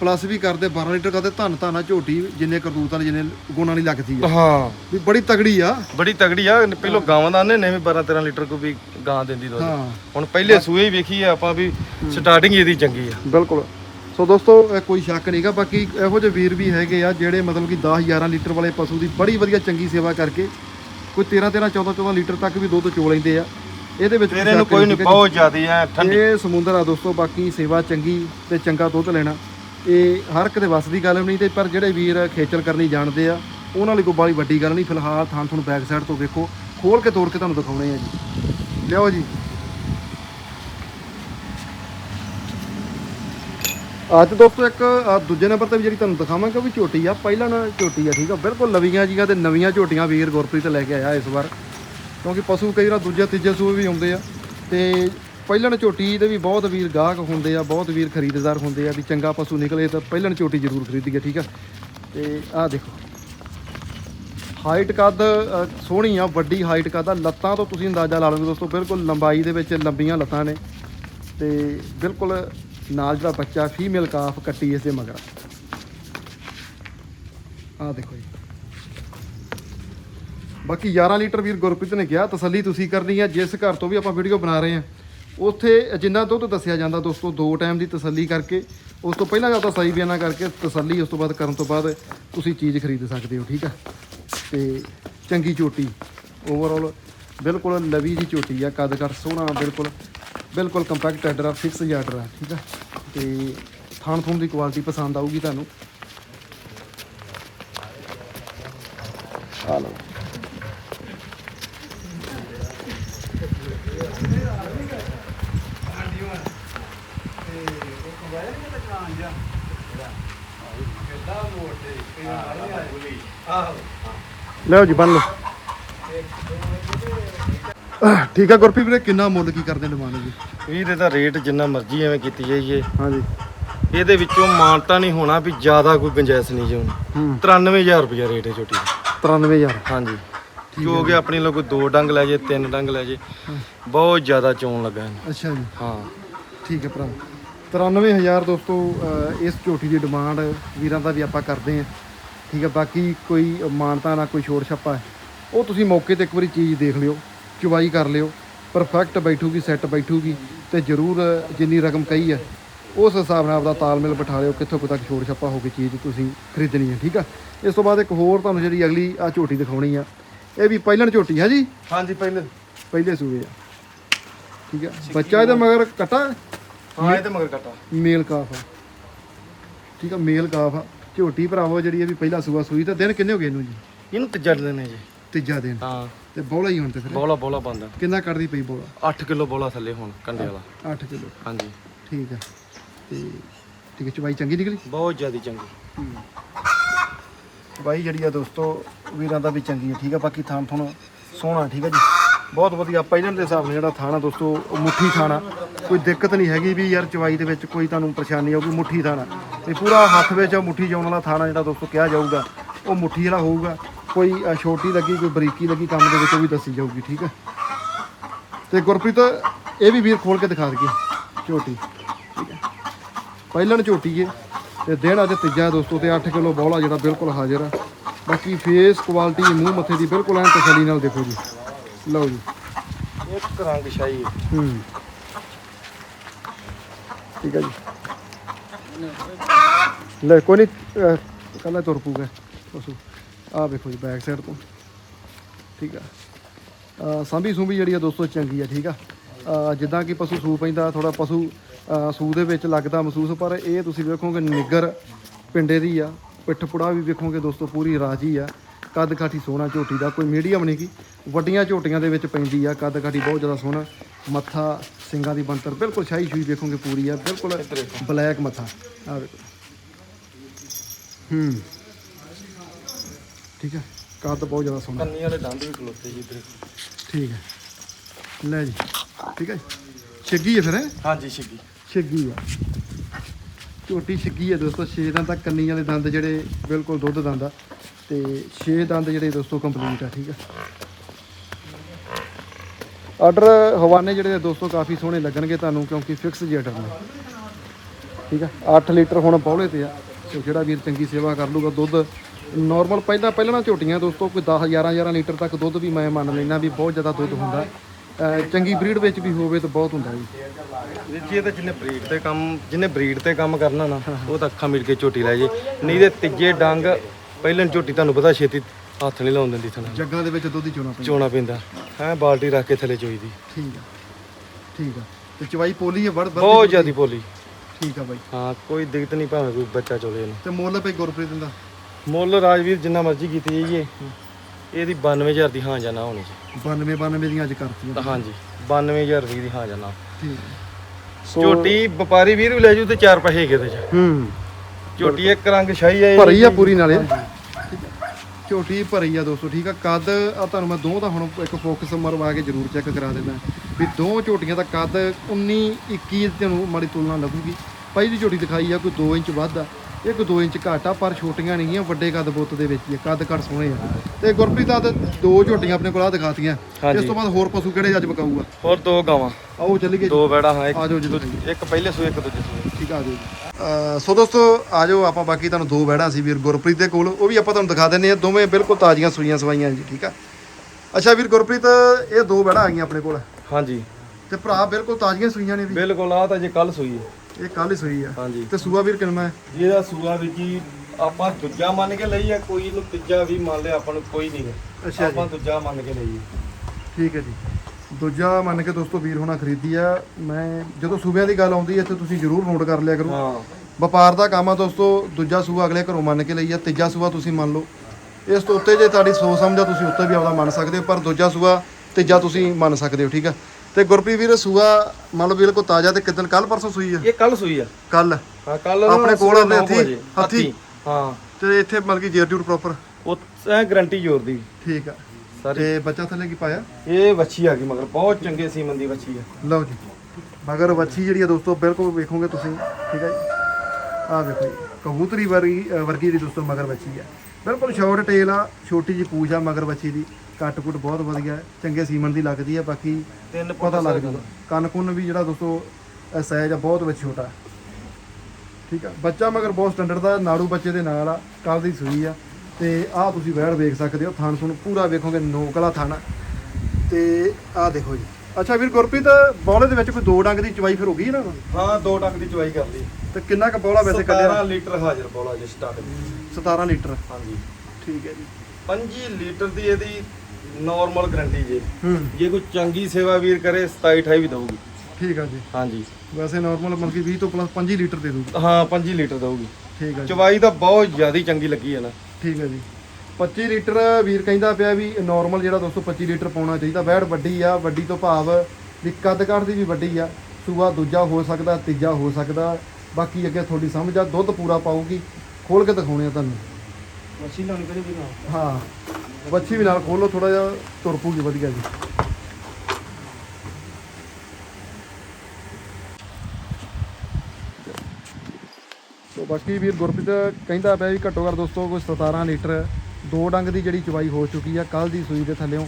ਪਲੱਸ ਵੀ ਕਰਦੇ 12 ਲੀਟਰ ਕਰਦੇ ਧੰਨ ਧਾਨਾ ਝੋਟੀ ਜਿੰਨੇ ਕਰਤੂਤਾਂ ਜਿੰਨੇ ਗੁਣਾਂ ਨਹੀਂ ਲੱਗਦੀ ਆ। ਹਾਂ। ਵੀ ਬੜੀ ਤਗੜੀ ਆ। ਬੜੀ ਤਗੜੀ ਆ ਪਹਿਲੋਂ ਗਾਵਾਂ ਦਾ ਨੇ ਵੀ 12 13 ਲੀਟਰ ਕੋ ਵੀ ਗਾਂ ਦਿੰਦੀ ਦੁੱਧ। ਹਾਂ। ਹੁਣ ਪਹਿਲੇ ਸੂਏ ਹੀ ਵੇਖੀ ਆ ਆਪਾਂ ਵੀ ਸਟਾਰਟਿੰਗ ਇਹਦੀ ਚੰਗੀ ਆ। ਬਿਲਕੁਲ। ਸੋ ਦੋਸਤੋ ਇਹ ਕੋਈ ਸ਼ੱਕ ਨਹੀਂਗਾ ਬਾਕੀ ਇਹੋ ਜਿਹੇ ਵੀਰ ਵੀ ਹੈਗੇ ਆ ਜਿਹੜੇ ਮਤਲਬ ਕਿ 10 11 ਲੀਟਰ ਵਾਲੇ ਪਸ਼ੂ ਦੀ ਬੜੀ ਵਧੀਆ ਚੰਗੀ ਸੇਵਾ ਕਰਕੇ ਕੋਈ 13 13 14 14 ਲੀਟਰ ਤੱਕ ਵੀ ਦੁੱਧ ਚੋ ਲੈਂਦੇ ਆ। ਇਹਦੇ ਵਿੱਚ ਤੇਰੇ ਨੂੰ ਕੋਈ ਨਹੀਂ ਬਹੁਤ ਜ਼ਿਆਦੀ ਆ ਠੰਡੀ। ਇਹ ਸਮੁੰਦਰ ਆ ਦੋਸਤੋ ਬਾਕੀ ਸੇਵਾ ਚੰਗੀ ਤੇ ਚੰਗਾ ਦੁੱਧ ਲੈਣਾ। ਇਹ ਹਰ ਇੱਕ ਦੇ ਵੱਸ ਦੀ ਗੱਲ ਨਹੀਂ ਤੇ ਪਰ ਜਿਹੜੇ ਵੀਰ ਖੇਚਲ ਕਰਨੀ ਜਾਣਦੇ ਆ ਉਹਨਾਂ ਲਈ ਕੋਈ ਬਾਲੀ ਵੱਡੀ ਗੱਲ ਨਹੀਂ। ਫਿਲਹਾਲ ਥਾਂ ਤੁਹਾਨੂੰ ਬੈਕ ਸਾਈਡ ਤੋਂ ਵੇਖੋ ਖੋਲ ਕੇ ਤੋੜ ਕੇ ਤੁਹਾਨੂੰ ਦਿਖਾਉਣੇ ਆ ਜੀ। ਲਿਓ ਜੀ। ਅੱਜ ਦੋਸਤੋ ਇੱਕ ਆਹ ਦੂਜੇ ਨੰਬਰ ਤੇ ਵੀ ਜਿਹੜੀ ਤੁਹਾਨੂੰ ਦਿਖਾਵਾਂਗਾ ਵੀ ਝੋਟੀ ਆ ਪਹਿਲਾਂ ਨਾ ਝੋਟੀ ਆ ਠੀਕ ਆ। ਬਿਲਕੁਲ ਲਵੀਆਂ ਜੀਆਂ ਤੇ ਨਵੀਆਂ ਝੋਟੀਆਂ ਵੀਰ ਗੁਰਪ੍ਰੀਤ ਲੈ ਕੇ ਆਇਆ ਇਸ ਵਾਰ। ਕਿਉਂਕਿ ਪਸ਼ੂ ਕਈ ਵਾਰ ਦੂਜੇ ਤੀਜੇ ਸੂਏ ਵੀ ਆਉਂਦੇ ਆ। ਤੇ ਪਹਿਲਣ ਝੋਟੀ ਦੇ ਵੀ ਬਹੁਤ ਵੀਰ ਗਾਹਕ ਹੁੰਦੇ ਆ ਬਹੁਤ ਵੀਰ ਖਰੀਦਦਾਰ ਹੁੰਦੇ ਆ ਵੀ ਚੰਗਾ ਪਸ਼ੂ ਨਿਕਲੇ ਤਾਂ ਪਹਿਲਣ ਝੋਟੀ ਜ਼ਰੂਰ ਖਰੀਦੀਏ ਠੀਕ ਆ। ਤੇ ਆਹ ਦੇਖੋ। ਹਾਈਟ ਕੱਦ ਅ, ਸੋਹਣੀ ਆ ਵੱਡੀ ਹਾਈਟ ਕੱਦ ਆ। ਲੱਤਾਂ ਤੋਂ ਤੁਸੀਂ ਅੰਦਾਜ਼ਾ ਲਾ ਲਓਗੇ ਦੋਸਤੋ ਬਿਲਕੁਲ ਲੰਬਾਈ ਦੇ ਵਿੱਚ ਲੰਬੀਆਂ ਲੱਤਾਂ ਨੇ। ਤੇ ਬਿਲਕੁਲ ਨਾਲ ਜਿਹੜਾ ਬੱਚਾ ਫੀਮੇਲ ਕਾਫ ਕੱਟੀ ਇਸ ਦੇ ਮਗਰ। ਆ ਦੇਖੋ ਜੀ। ਬਾਕੀ 11 ਲੀਟਰ ਵੀਰ ਗੁਰਪ੍ਰੀਤ ਨੇ ਕਿਹਾ, ਤਸੱਲੀ ਤੁਸੀਂ ਕਰਨੀ ਹੈ ਜਿਸ ਘਰ ਤੋਂ ਵੀ ਆਪਾਂ ਵੀਡੀਓ ਬਣਾ ਰਹੇ ਹਾਂ ਉੱਥੇ ਜਿੰਨਾ ਦੁੱਧ ਦੱਸਿਆ ਜਾਂਦਾ, ਦੋਸਤੋ, ਦੋ ਟਾਈਮ ਦੀ ਤਸੱਲੀ ਕਰਕੇ, ਉਸ ਤੋਂ ਪਹਿਲਾਂ ਜਾਂ ਤਾਂ ਸਹੀ ਬਿਆਨਾ ਕਰਕੇ ਤਸੱਲੀ ਉਸ ਤੋਂ ਬਾਅਦ ਕਰਨ ਤੋਂ ਬਾਅਦ ਤੁਸੀਂ ਚੀਜ਼ ਖਰੀਦ ਸਕਦੇ ਹੋ, ਠੀਕ ਆ? ਤੇ ਚੰਗੀ ਚੋਟੀ ਓਵਰਆਲ ਬਿਲਕੁਲ ਲਵੀ ਦੀ ਚੋਟੀ ਆ ਕੱਦ ਕਰ ਸੋਹਣਾ, ਬਿਲਕੁਲ ਬਿਲਕੁਲ ਕੰਪੈਕਟ ਆਰਡਰ ਆ ਫਿਕਸ ਆਰਡਰ ਆ ਠੀਕ ਆ? ਤੇ ਥਾਣ ਥੂਣ ਦੀ ਕੁਆਲਿਟੀ ਪਸੰਦ ਆਊਗੀ ਤੁਹਾਨੂੰ। ਆ ਲਓ। ਲਓ ਜੀ ਬੰਨ ਲਓ। ਠੀਕ ਆ ਗੁਰਪ੍ਰੀਤ ਵੀਰੇ ਕਿੰਨਾ ਮੁੱਲ ਕੀ ਕਰਦੇ ਡਿਮਾਂਡ ਜੀ? ਇਹਦਾ ਰੇਟ ਜਿੰਨਾ ਮਰਜ਼ੀ ਐਵੇਂ ਕੀਤੀ ਜਾਈਏ। ਹਾਂਜੀ। ਇਹਦੇ ਵਿੱਚੋਂ ਮਾਨਤਾ ਨਹੀਂ ਹੋਣਾ ਵੀ ਜ਼ਿਆਦਾ ਕੋਈ ਗੁੰਜਾਇਸ਼ ਨਹੀਂ ਜੀ ਹੁਣ। ਹੂੰ। 93000 ਰੁਪਇਆ ਰੇਟ ਹੈ ਛੋਟੀ। ਦਾ 93000 ਹਾਂਜੀ। ਜੋ ਕਿ ਆਪਣੀ ਲੋਕ ਦੋ ਡੰਗ ਲੈ ਜੇ ਤਿੰਨ ਡੰਗ ਲੈ ਜੇ ਬਹੁਤ ਜ਼ਿਆਦਾ ਚੋਣ ਲੱਗਾ ਇਹਨੂੰ। ਅੱਛਾ ਜੀ। ਹਾਂ। ਠੀਕ ਹੈ ਭਰਾ। 93000 ਦੋਸਤੋ ਇਸ ਝੋਟੀ ਦੀ ਡਿਮਾਂਡ ਵੀਰਾਂ ਦਾ ਵੀ ਆਪਾਂ ਕਰਦੇ ਹਾਂ। ਠੀਕ ਹੈ ਬਾਕੀ ਕੋਈ ਮਾਨਤਾ ਨਾ ਕੋਈ ਛੋੜ ਛੱਪਾ ਹੈ। ਉਹ ਤੁਸੀਂ ਮੌਕੇ ਤੇ ਇੱਕ ਵਾਰੀ ਚੀਜ਼ ਦੇਖ ਲਿਓ। ਚੁਵਾਈ ਕਰ ਲਿਓ। ਪਰਫੈਕਟ ਬੈਠੂਗੀ ਸੈੱਟ ਬੈਠੂਗੀ ਤੇ ਜ਼ਰੂਰ ਜਿੰਨੀ ਰਕਮ ਕਹੀ ਹੈ ਉਸ ਹਿਸਾਬ ਨਾਲ ਆਪਦਾ ਤਾਲਮੇਲ ਬਿਠਾ ਲਿਓ ਕਿੱਥੋਂ ਕੁ ਤੱਕ ਛੋੜ ਛੱਪਾ ਹੋ ਕੇ ਚੀਜ਼ ਤੁਸੀਂ ਖਰੀਦਣੀ ਹੈ ਠੀਕ ਆ? ਇਸ ਤੋਂ ਬਾਅਦ ਇੱਕ ਹੋਰ ਤੁਹਾਨੂੰ ਜਿਹੜੀ ਅਗਲੀ ਆ ਝੋਟੀ ਦਿਖਾਉਣੀ ਆ ਇਹ ਵੀ ਪਹਿਲਣ ਝੋਟੀ ਹੈ ਜੀ? ਹਾਂਜੀ ਪਹਿਲੇ ਪਹਿਲੇ ਸੂਏ ਆ। ਠੀਕ ਆ? ਬੱਚਾ ਇਹਦਾ ਮਗਰ ਕਟਾ? ਹਾਂ ਇਹ ਤੇ ਮਗਰ ਕੱਟਾ। ਮੇਲ ਕਾਫ ਆ। ਠੀਕ ਆ ਮੇਲ ਕਾਫ ਆ। ਝੋਟੀ ਭਰਾਵੋ ਜਿਹੜੀ ਇਹ ਵੀ ਪਹਿਲਾ ਸੂਆ ਸੂਈ ਤਾਂ ਦਿਨ ਕਿੰਨੇ ਹੋ ਗਏ ਇਹਨੂੰ ਜੀ? ਇਹਨੂੰ ਤੇ ਜੜ ਦੇਣੇ ਜੀ। ਤੀਜਾ ਦਿਨ। ਹਾਂ। ਤੇ ਬੋਲਾ ਹੀ ਹੁਣ ਤੇ ਫਿਰ। ਬੋਲਾ ਬੋਲਾ ਬੰਦਾ ਕਿੰਨਾ ਕੱਢਦੀ ਪਈ ਬੋਲਾ? 8 ਕਿਲੋ ਬੋਲਾ ਥੱਲੇ ਹੁਣ ਕੰਡੇ ਵਾਲਾ। 8 ਕਿਲੋ। ਹਾਂਜੀ। ਠੀਕ ਆ ਤੇ ਠੀਕ ਹੈ ਚਵਾਈ ਚੰਗੀ ਨਿਕਲੀ? ਬਹੁਤ ਜ਼ਿਆਦਾ ਚੰਗੀ। ਬਾਈ ਜਿਹੜੀ ਆ ਦੋਸਤੋ ਵੀਰਾਂ ਦਾ ਵੀ ਚੰਗੀ ਹੈ ਠੀਕ ਆ ਬਾਕੀ ਥਾਣ ਥੁਣ ਸੋਹਣਾ ਠੀਕ ਆ ਜੀ। ਬਹੁਤ ਵਧੀਆ ਪਹਿਲਾਂ ਦੇ ਹਿਸਾਬ ਨਾਲ ਜਿਹੜਾ ਥਾਣਾ ਦੋਸਤੋ ਉਹ ਮੁੱਠੀ ਥਾਣਾ ਕੋਈ ਦਿੱਕਤ ਨਹੀਂ ਹੈਗੀ ਵੀ ਯਾਰ ਚਵਾਈ ਦੇ ਵਿੱਚ ਕੋਈ ਤੁਹਾਨੂੰ ਪਰੇਸ਼ਾਨੀ ਆਊਗੀ ਮੁੱਠੀ ਥਾਣਾ ਤੇ ਪੂਰਾ ਹੱਥ ਵਿੱਚ ਉਹ ਮੁੱਠੀ ਜਾਉਣ ਵਾਲਾ ਥਾਣਾ ਜਿਹੜਾ ਦੋਸਤੋ ਕਿਹਾ ਜਾਊਗਾ ਉਹ ਮੁੱਠੀ ਵਾਲਾ ਹੋਊਗਾ। ਕੋਈ ਛੋਟੀ ਲੱਗੀ ਕੋਈ ਬਰੀਕੀ ਲੱਗੀ ਕੰਮ ਦੇ ਵਿੱਚ ਉਹ ਵੀ ਦੱਸੀ ਜਾਊਗੀ ਠੀਕ ਆ ਤੇ ਗੁਰਪ੍ਰੀਤ ਇਹ ਵੀ ਵੀਰ ਖੋਲ ਕੇ ਦਿਖਾ ਦਈਏ ਝੋਟੀ ਠੀਕ ਹੈ? ਪਹਿਲਣ ਝੋਟੀ ਹੈ ਤੇ ਦਿਨ ਅੱਜ ਤੀਜਾ ਦੋਸਤੋ ਤੇ 8 ਕਿਲੋ ਬੌਲਾ ਜਿਹੜਾ ਬਿਲਕੁਲ ਹਾਜ਼ਰ ਆ ਬਾਕੀ ਫੇਸ ਕੁਆਲਿਟੀ ਮੂੰਹ ਮੱਥੇ ਦੀ ਬਿਲਕੁਲ ਐਂ ਤਸੱਲੀ ਨਾਲ ਦੇਖੋ ਜੀ। ਲਓ ਜੀ। ਇੱਕ ਰੰਗ ਸ਼ਾਹੀ ਹੈ ਹੂੰ। ਠੀਕ ਹੈ ਜੀ। ਲੈ ਕੋਈ ਨਹੀਂ ਕੱਲਾ ਤੁਰ ਪੂਗਾ ਪਸ਼ੂ। ਆ ਵੇਖੋ ਜੀ ਬੈਕ ਸਾਈਡ ਤੋਂ। ਠੀਕ ਆ। ਸਾਂਭੀ ਸੂੰਭੀ ਜਿਹੜੀ ਆ ਦੋਸਤੋ ਚੰਗੀ ਆ ਠੀਕ ਆ। ਜਿੱਦਾਂ ਕਿ ਪਸ਼ੂ ਸੂ ਪੈਂਦਾ ਥੋੜਾ ਪਸ਼ੂ ਸੂ ਦੇ ਵਿੱਚ ਲੱਗਦਾ ਮਹਿਸੂਸ ਪਰ ਇਹ ਤੁਸੀਂ ਵੇਖੋਗੇ ਨਿੱਗਰ ਪਿੰਡੇ ਦੀ ਆ। ਪਿੱਠ ਪੁੜਾ ਵੀ ਵੇਖੋਗੇ ਦੋਸਤੋ ਪੂਰੀ ਰਾਜੀ ਆ। ਕੱਦ ਕਾਠੀ ਸੋਹਣਾ ਝੋਟੀ ਦਾ ਕੋਈ ਮੀਡੀਅਮ ਨਹੀਂ ਗੀ। ਵੱਡੀਆਂ ਝੋਟੀਆਂ ਦੇ ਵਿੱਚ ਪੈਂਦੀ ਆ ਕੱਦ ਕਾਠੀ ਬਹੁਤ ਜ਼ਿਆਦਾ ਸੋਹਣਾ। ਮੱਥਾ ਸਿੰਗਾਂ ਦੀ ਬੰਤਰ ਬਿਲਕੁਲ ਸ਼ਾਹੀ ਸ਼ੂਈ ਵੇਖੋਗੇ ਪੂਰੀ ਆ ਬਿਲਕੁਲ ਬਲੈਕ ਮੱਥਾ। ਆ ਵੇਖੋ। ਹੂੰ। ਠੀਕ ਹੈ? ਕੱਦ ਬਹੁਤ ਜ਼ਿਆਦਾ ਸੋਹਣਾ। ਕੰਨੀ ਵਾਲੇ ਦੰਦ ਵੀ ਖਲੋਤੇ ਜੀ ਇੱਧਰ। ਠੀਕ ਹੈ। ਲੈ ਜੀ ਠੀਕ ਹੈ ਜੀ। ਛਿੱਗੀ ਹੈ ਫਿਰ ਹੈਂ? ਹਾਂਜੀ ਛਿੱਗੀ। ਛਿੱਗੀ ਆ। ਝੋਟੀ ਛਿੱਗੀ ਹੈ ਦੋਸਤੋ 6 ਦੰਦ ਤੱਕ ਕੰਨੀ ਵਾਲੇ ਦੰਦ ਜਿਹੜੇ ਬਿਲਕੁਲ ਦੁੱਧ ਦੰਦ ਆ। ਤੇ 6 ਦੰਦ ਜਿਹੜੇ ਦੋਸਤੋ ਕੰਪਲੀਟ ਆ ਠੀਕ ਆ। ਆਰਡਰ ਹਵਾਨੇ ਜਿਹੜੇ ਆ ਦੋਸਤੋ ਕਾਫੀ ਸੋਹਣੇ ਲੱਗਣਗੇ ਤੁਹਾਨੂੰ ਕਿਉਂਕਿ ਫਿਕਸ ਜੀ ਆਰਡਰ ਨੇ। ਠੀਕ ਆ? 8 ਲੀਟਰ ਹੁਣ ਪੌਲੇ ਤੇ ਆ ਤੇ ਜਿਹੜਾ ਵੀਰ ਚੰਗੀ ਸੇਵਾ ਕਰ ਲੂਗਾ ਦੁੱਧ ਨਾਰਮਲ ਪਹਿਲਾਂ ਪਹਿਲਾਂ ਝੋਟੀਆਂ ਦੋਸਤੋ ਕੋਈ 10 11 11 ਲੀਟਰ ਤੱਕ ਦੁੱਧ ਵੀ ਮੈਂ ਮੰਨ ਲੈਣਾ ਵੀ ਬਹੁਤ ਜ਼ਿਆਦਾ ਦੁੱਧ ਹੁੰਦਾ। ਚੰਗੀ ਬਰੀਡ ਵਿੱਚ ਵੀ ਹੋਵੇ ਤਾਂ ਬਹੁਤ ਹੁੰਦਾ ਜੀ। ਜੀ ਇਹ ਤਾਂ ਜਿਹਨੇ ਬਰੀਡ ਤੇ ਕੰਮ ਜਿਹਨੇ ਬਰੀਡ ਤੇ ਕੰਮ ਕਰਨਾ ਨਾ ਉਹ ਤਾਂ ਅੱਖਾਂ ਮਿਲ ਕੇ ਝੋਟੀ ਲੈ ਜੇ। ਨਹੀਂ ਤੇ ਤੀਜੇ ਡੰਗ ਪਹਿਲਾਂ ਝੋਟੀ ਤੁਹਾਨੂੰ ਪਤਾ ਛੇਤੀ ਹੱਥ ਨਹੀਂ ਲਾਉਣ ਦਿੰਦੀ ਥਣਾ ਜੱਗਾਂ ਦੇ ਵਿੱਚ ਦੁੱਧ ਹੀ ਚੋਣਾ ਪੈਂਦਾ। ਚੋਣਾ ਪੈਂਦਾ। ਹੈ ਬਾਲਟੀ ਰੱਖ ਕੇ ਥੱਲੇ ਚੋਈਦੀ ਠੀਕ ਆ ਠੀਕ ਆ। ਤੇ ਚਵਾਈ ਪੋਲੀ ਹੈ ਵੜ ਬਹੁਤ ਜ਼ਿਆਦੀ ਬੋਲੀ ਠੀਕ ਆ ਬਾਈ। ਹਾਂ ਕੋਈ ਦਿੱਕਤ ਨਹੀਂ ਭਾਵੇਂ ਕੋਈ ਬੱਚਾ ਚੋਲੇ ਇਹਨੂੰ। ਤੇ ਮੁੱਲ ਪਈ ਗੁਰਪ੍ਰੀਤ ਦਾ ਮੁੱਲ ਰਾਜਵੀਰ ਜਿੰਨਾ ਮਰਜ਼ੀ ਕੀਤੀ ਜਾਈਏ। ਇਹਦੀ 92000 ਦੀ ਹਾਂ ਜਾਂ ਨਾ ਹੋਣੀ ਜੀ। 92 92 ਦੀਆਂ ਅੱਜ ਕਰਤੀਆਂ। ਹਾਂਜੀ 92000 ਰੁਪਏ ਦੀ ਹਾਂ ਜਾਂ ਨਾ। ਠੀਕ। ਆ। ਝੋਟੀ ਵਪਾਰੀ ਵੀਰ ਵੀ ਲੈ ਜੂ ਤੇ ਚਾਰ ਪੈਸੇ ਹੈਗੇ ਤੇ ਹੂੰ। ਝੋਟੀ ਇੱਕ ਰੰਗ ਸ਼ਾਹੀ ਹੈ ਭਰੀ ਆ ਪੂਰੀ ਨਾਲੇ। ਝੋਟੀ ਭਰੀ ਆ ਦੋਸਤੋ ਠੀਕ ਆ? ਕੱਦ ਆ ਤੁਹਾਨੂੰ ਮੈਂ ਦੋ ਦਾ ਹੁਣ ਇੱਕ ਫੋਕਸ ਮਰਵਾ ਕੇ ਜ਼ਰੂਰ ਚੈੱਕ ਕਰਾ ਦਿੰਦਾ। ਵੀ ਦੋ ਝੋਟੀਆਂ ਦਾ ਕੱਦ 19 21 ਤੁਹਾਨੂੰ ਮਾੜੀ ਤੁਲਨਾ ਲੱਗੂਗੀ। ਪਹਿਲੀ ਝੋਟੀ ਦਿਖਾਈ ਆ ਕੋਈ 2 ਇੰਚ ਵੱਧ ਆ। ਇੱਕ 2 ਇੰਚ ਘੱਟ ਆ ਪਰ ਛੋਟੀਆਂ ਨਹੀਂ ਆ ਵੱਡੇ ਕੱਦ ਬੁੱਤ ਦੇ ਵਿੱਚ ਹੀ ਆ, ਕੱਦ ਘੱਟ ਸੋਹਣੇ ਆ। ਤੇ ਗੁਰਪ੍ਰੀਤ ਆ ਦੋ ਝੋਟੀਆਂ ਆਪਣੇ ਕੋਲ ਆ ਦਿਖਾਤੀਆਂ। ਹਾਂਜੀ। ਇਸ ਤੋਂ ਬਾਅਦ ਹੋਰ ਪਸ਼ੂ ਕਿਹੜੇ ਅੱਜ ਬਕਾਊਗਾ ਹੋਰ ਦੋ ਗਾਵਾਂ। ਆਓ ਚੱਲੀਏ ਦੋ ਬੈੜਾ ਹਾਂ ਇੱਕ ਆ ਜਾਓ ਜੀ ਇੱਕ ਪਹਿਲੇ ਸੂਏ ਇੱਕ ਦੂਜੇ ਸੂਏ ਠੀਕ ਆ ਜੀ। ਸੋ ਦੋਸਤੋ ਆ ਜਾਓ ਆਪਾਂ ਬਾਕੀ ਤੁਹਾਨੂੰ ਦੋ ਬੈੜਾਂ ਸੀ ਵੀਰ ਗੁਰਪ੍ਰੀਤ ਦੇ ਕੋਲ। ਉਹ ਵੀ ਆਪਾਂ ਤੁਹਾਨੂੰ ਦਿਖਾ ਦਿੰਨੇ ਆ। ਦੋਵੇਂ ਬਿਲਕੁਲ ਤਾਜ਼ੀਆਂ ਸੂਈਆਂ ਸਵਾਈਆਂ ਜੀ ਠੀਕ ਆ। ਅੱਛਾ ਵੀਰ ਗੁਰਪ੍ਰੀਤ ਇਹ ਦੋ ਬੈੜਾਂ ਆ ਗਈਆਂ ਆਪਣੇ ਕੋਲ। ਹਾਂਜੀ। ਤੇ ਭਰਾ ਬਿਲਕੁਲ ਤਾਜ਼ੀਆਂ ਸੂਈਆਂ ਨੇ ਵੀ। ਬਿਲਕੁਲ ਆ ਤਾਂ ਜੇ ਕੱਲ ਸੂਈ ਹੈ। ਇਹ ਕੱਲ ਹੀ ਸੂਈ ਆ। ਹਾਂਜੀ। ਤੇ ਸੂਆ ਵੀਰ ਕਿੰਨਾ ਹੈ? ਜਿਹਦਾ ਸੂਆ ਵੀ ਜੀ ਆਪਾਂ ਦੂਜਾ ਮੰਨ ਕੇ ਲਈ ਆ ਕੋਈ ਨੂੰ ਤੀਜਾ ਵੀ ਮੰਨ ਲਿਆ ਆਪਾਂ ਨੂੰ ਕੋਈ ਨਹੀਂ ਅੱਛਾ ਆਪਾਂ ਦੂਜਾ ਮੰਨ ਕੇ ਲਈ ਠੀਕ ਹੈ ਜੀ। ਦੂਜਾ ਮੰਨ ਕੇ ਦੋਸਤੋ ਵੀਰ ਹੋਣਾ ਖਰੀਦੀ ਆ। ਮੈਂ ਜਦੋਂ ਸੂਬਿਆਂ ਦੀ ਗੱਲ ਆਉਂਦੀ ਹੈ ਤੇ ਤੁਸੀਂ ਜ਼ਰੂਰ ਨੋਟ ਕਰ ਲਿਆ ਕਰੋ। ਹਾਂ। ਵਪਾਰ ਦਾ ਕੰਮ ਆ ਦੋਸਤੋ ਦੂਜਾ ਸੂਆ ਅਗਲੇ ਘਰੋਂ ਮੰਨ ਕੇ ਲਈ ਆ ਤੀਜਾ ਸੂਆ ਤੁਸੀਂ ਮੰਨ ਲਓ। ਇਸ ਤੋਂ ਉੱਤੇ ਜੇ ਤੁਹਾਡੀ ਸੋਚ ਸਮਝ ਤੁਸੀਂ ਉੱਤੇ ਵੀ ਆਪਦਾ ਮੰਨ ਸਕਦੇ ਹੋ ਪਰ ਦੂਜਾ ਸੂਆ ਤੀਜਾ ਤੁਸੀਂ ਮੰਨ ਸਕਦੇ ਹੋ ਠੀਕ ਆ? ਤੇ ਗੁਰਪ੍ਰੀਤ ਵੀਰ ਸੂਆ ਮੰਨ ਲਓ ਬਿਲਕੁਲ ਤਾਜ਼ਾ ਤੇ ਕਿਦਨ ਕੱਲ ਪਰਸੋਂ ਸੂਈ ਆ? ਇਹ ਕੱਲ ਸੂਈ ਆ। ਕੱਲ ਹਾਂ ਕੱਲ ਆਪਣੇ ਕੋਲ ਆਉਂਦੇ ਹੱਥੀ? ਹੱਥੀ? ਹਾਂ। ਤੇ ਇੱਥੇ ਮਤਲਬ ਕਿ ਜੇਰ ਜੂਰ ਪ੍ਰੋਪਰ ਉਹ ਐ ਗਰੰਟੀ ਜ਼ੋਰ ਦੀ। ਠੀਕ ਆ। ਤੇ ਬੱਚਾ ਥੱਲੇ ਕੀ ਪਾਇਆ? ਇਹ ਵੱਛੀ ਆ ਗਈ ਮਗਰ ਬਹੁਤ ਚੰਗੇ ਸੀਮਨ ਦੀ ਵੱਛੀ ਆ। ਲਓ ਜੀ। ਮਗਰ ਵੱਛੀ ਜਿਹੜੀ ਆ ਦੋਸਤੋ ਬਿਲਕੁਲ ਵੇਖੋਗੇ ਤੁਸੀਂ। ਠੀਕ ਹੈ ਜੀ। ਵੇਖੋ ਜੀ ਕਬੂਤਰੀ ਵਰਗੀ ਵਰਗੀ ਦੀ ਦੋਸਤੋ ਮਗਰ ਵੱਛੀ ਆ। ਬਿਲਕੁਲ ਸ਼ਾਰਟ ਟੇਲ ਆ ਛੋਟੀ ਜੀ ਪੂਛ ਆ ਮਗਰ ਵੱਛੀ ਦੀ। ਕੱਟ ਕੁੱਟ ਬਹੁਤ ਵਧੀਆ ਹੈ। ਚੰਗੇ ਸੀਮਨ ਦੀ ਲੱਗਦੀ ਆ ਬਾਕੀ ਤਿੰਨ ਪਤਾ ਲੱਗ ਜੂਗਾ ਕੰਨ ਕੁੰਨ ਵੀ ਜਿਹੜਾ ਦੋਸਤੋ ਸਾਈਜ਼ ਆ ਬਹੁਤ ਵਿੱਚ ਛੋਟਾ ਹੈ। ਠੀਕ ਆ? ਬੱਚਾ ਮਗਰ ਬਹੁਤ ਸਟੈਂਡਰਡ ਦਾ ਨਾੜੂ ਬੱਚੇ ਦੇ ਨਾਲ ਆ ਕੱਲ ਦੀ ਸੂਈ ਆ। ਤੇ ਆਹ ਤੁਸੀਂ ਵੈੜ ਵੇਖ ਸਕਦੇ ਹੋ ਥਣ ਤੁਹਾਨੂੰ ਪੂਰਾ ਵੇਖੋਗੇ ਨੋਕ ਵਾਲਾ ਥਣ ਆ। ਤੇ ਆਹ ਦੇਖੋ ਜੀ। ਅੱਛਾ ਵੀਰ ਗੁਰਪ੍ਰੀਤ ਬੌਲੇ ਦੇ ਵਿੱਚ ਕੋਈ ਦੋ ਡੰਗ ਦੀ ਚਵਾਈ ਫਿਰ ਹੋ ਗਈ ਨਾ? ਹਾਂ ਦੋ ਟੱਕ ਦੀ ਚਵਾਈ ਕਰ ਲਈ। ਤੇ ਕਿੰਨਾ ਕੁ ਬੌਲਾ ਵੈਸੇ 17 ਕੱਢਿਆ ਲੀਟਰ ਹਾਜ਼ਰ ਬੋਲਾ ਜਿਸ ਟੱਕ ਦੀ 17 ਲੀਟਰ। ਹਾਂਜੀ। ਠੀਕ ਹੈ ਜੀ। 25 ਲੀਟਰ ਦੀ ਇਹਦੀ ਨਾਰਮਲ ਗਰੰਟੀ ਜੇ। ਹੂੰ। ਜੇ ਕੋਈ ਚੰਗੀ ਸੇਵਾ ਵੀਰ ਕਰੇ 27 28 ਵੀ ਦਊਗੀ। ਠੀਕ ਆ ਜੀ। ਹਾਂਜੀ। ਵੈਸੇ ਨਾਰਮਲ ਮਤਲਬ ਕਿ 20 ਤੋਂ ਪਲੱਸ 5 ਲੀਟਰ ਦੇ ਦੂਗੀ ਹਾਂ 25 ਲੀਟਰ ਦਊਗੀ। ਠੀਕ ਆ ਜੀ। ਚਵਾਈ ਤਾਂ ਬਹੁਤ ਜ਼ਿਆਦਾ ਚੰਗੀ ਲੱਗੀ ਹੈ ਨਾ। ਠੀਕ ਹੈ ਜੀ। 25 ਲੀਟਰ ਵੀਰ ਕਹਿੰਦਾ ਪਿਆ ਵੀ ਨਾਰਮਲ ਜਿਹੜਾ ਦੋਸਤੋ 25 ਲੀਟਰ ਪਾਉਣਾ ਚਾਹੀਦਾ। ਵੈੜ ਵੱਡੀ ਆ ਵੱਡੀ ਤੋਂ ਭਾਵ ਵੀ ਕੱਦ ਕਾਠ ਦੀ ਵੀ ਵੱਡੀ ਆ। ਸੂਆ ਦੂਜਾ ਹੋ ਸਕਦਾ ਤੀਜਾ ਹੋ ਸਕਦਾ। ਬਾਕੀ ਅੱਗੇ ਤੁਹਾਡੀ ਸਮਝ ਆ ਦੁੱਧ ਪੂਰਾ ਪਾਊਗੀ। ਖੋਲ ਕੇ ਦਿਖਾਉਣੇ ਆ ਤੁਹਾਨੂੰ। ਮੱਛੀ ਲਾਉਣੀ ਕਰੇ ਵੀ ਨਾ? ਹਾਂ ਬੱਚੀ ਵੀ ਨਾਲ ਖੋਲੋ ਥੋੜਾ ਜਿਹਾ ਤੁਰ ਪੂਗੀ ਵਧੀਆ ਜੀ। ਸੋ ਬਾਕੀ ਵੀਰ ਗੁਰਪ੍ਰੀਤ ਕਹਿੰਦਾ ਪਿਆ ਵੀ ਘੱਟੋ ਘੱਟ ਦੋਸਤੋ ਕੋਈ 17 ਲੀਟਰ ਦੋ ਡੰਗ ਦੀ ਜਿਹੜੀ ਚਵਾਈ ਹੋ ਚੁੱਕੀ ਆ ਕੱਲ ਦੀ ਸੂਈ ਦੇ ਥੱਲੇੋਂ।